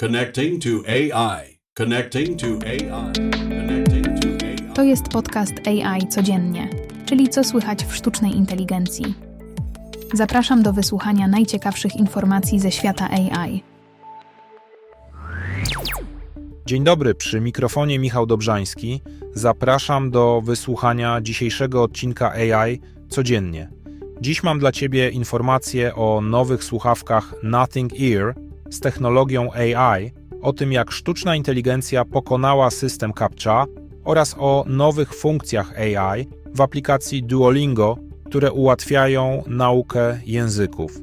Connecting to AI. Connecting to AI. Connecting to AI. To jest podcast AI codziennie, czyli co słychać w sztucznej inteligencji. Zapraszam do wysłuchania najciekawszych informacji ze świata AI. Dzień dobry, przy mikrofonie Michał Dobrzański. Zapraszam do wysłuchania dzisiejszego odcinka AI codziennie. Dziś mam dla Ciebie informacje o nowych słuchawkach Nothing Ear z technologią AI, o tym jak sztuczna inteligencja pokonała system CAPTCHA oraz o nowych funkcjach AI w aplikacji Duolingo, które ułatwiają naukę języków.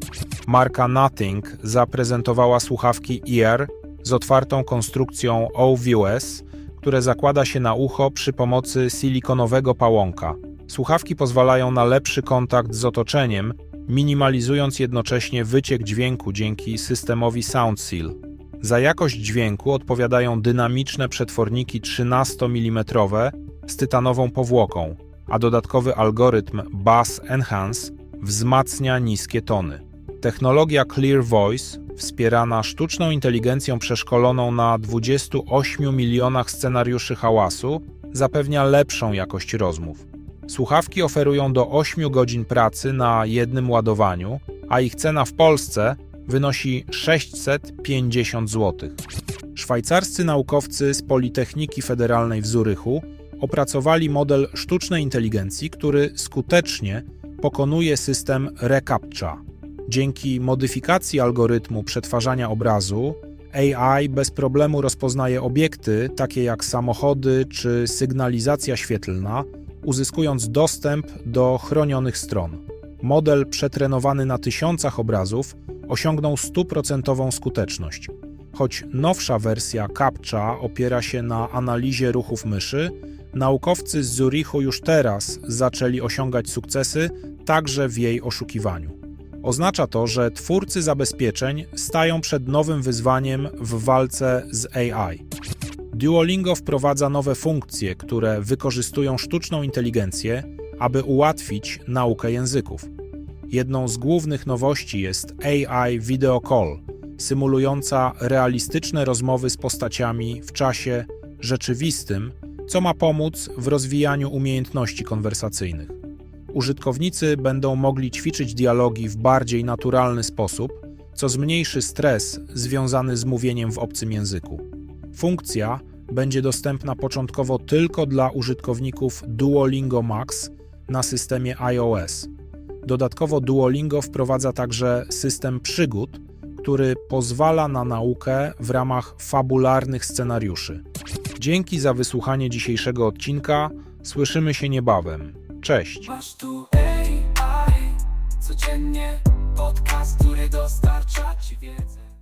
Marka Nothing zaprezentowała słuchawki Ear z otwartą konstrukcją OVS, które zakłada się na ucho przy pomocy silikonowego pałąka. Słuchawki pozwalają na lepszy kontakt z otoczeniem, minimalizując jednocześnie wyciek dźwięku dzięki systemowi SoundSeal. Za jakość dźwięku odpowiadają dynamiczne przetworniki 13 mm z tytanową powłoką, a dodatkowy algorytm Bass Enhance wzmacnia niskie tony. Technologia Clear Voice, wspierana sztuczną inteligencją przeszkoloną na 28 milionach scenariuszy hałasu, zapewnia lepszą jakość rozmów. Słuchawki oferują do 8 godzin pracy na jednym ładowaniu, a ich cena w Polsce wynosi 650 zł. Szwajcarscy naukowcy z Politechniki Federalnej w Zurychu opracowali model sztucznej inteligencji, który skutecznie pokonuje system reCAPTCHA. Dzięki modyfikacji algorytmu przetwarzania obrazu, AI bez problemu rozpoznaje obiekty, takie jak samochody czy sygnalizacja świetlna, uzyskując dostęp do chronionych stron. Model przetrenowany na tysiącach obrazów osiągnął stuprocentową skuteczność. Choć nowsza wersja CAPTCHA opiera się na analizie ruchów myszy, naukowcy z Zurichu już teraz zaczęli osiągać sukcesy także w jej oszukiwaniu. Oznacza to, że twórcy zabezpieczeń stają przed nowym wyzwaniem w walce z AI. Duolingo wprowadza nowe funkcje, które wykorzystują sztuczną inteligencję, aby ułatwić naukę języków. Jedną z głównych nowości jest AI Video Call, symulująca realistyczne rozmowy z postaciami w czasie rzeczywistym, co ma pomóc w rozwijaniu umiejętności konwersacyjnych. Użytkownicy będą mogli ćwiczyć dialogi w bardziej naturalny sposób, co zmniejszy stres związany z mówieniem w obcym języku. Funkcja będzie dostępna początkowo tylko dla użytkowników Duolingo Max na systemie iOS. Dodatkowo Duolingo wprowadza także system przygód, który pozwala na naukę w ramach fabularnych scenariuszy. Dzięki za wysłuchanie dzisiejszego odcinka. Słyszymy się niebawem. Cześć. Masz tu AI, codziennie podcast, który dostarcza ci wiedzę.